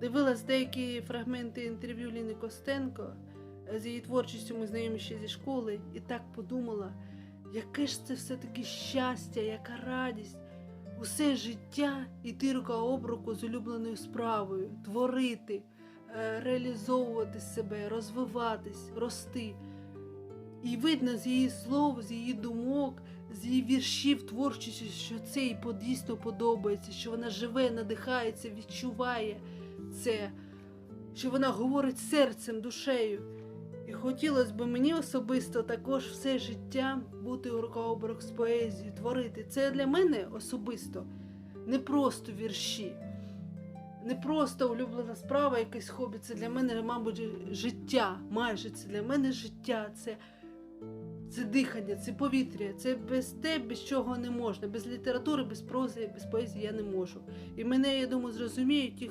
Дивилась деякі фрагменти інтерв'ю Ліни Костенко. Е, З її творчістю ми знайомі ще зі школи, і так подумала, яке ж це все-таки щастя, яка радість. Усе життя іти рука об руку з улюбленою справою, творити, е, реалізовувати себе, розвиватись, рости. І видно з її слов, з її думок, з її віршів творчості, що це їй дійсно подобається, що вона живе, надихається, відчуває це, що вона говорить серцем, душею. І хотілося б мені особисто також все життя бути у рукооброк з поезією, творити. Це для мене особисто не просто вірші, не просто улюблена справа, якесь хобі. Це для мене, мабуть, життя. Майже це для мене життя. Це це дихання, це повітря, це без те, без чого не можна. Без літератури, без прози, без поезії я не можу. І мене, я думаю, зрозуміють ті,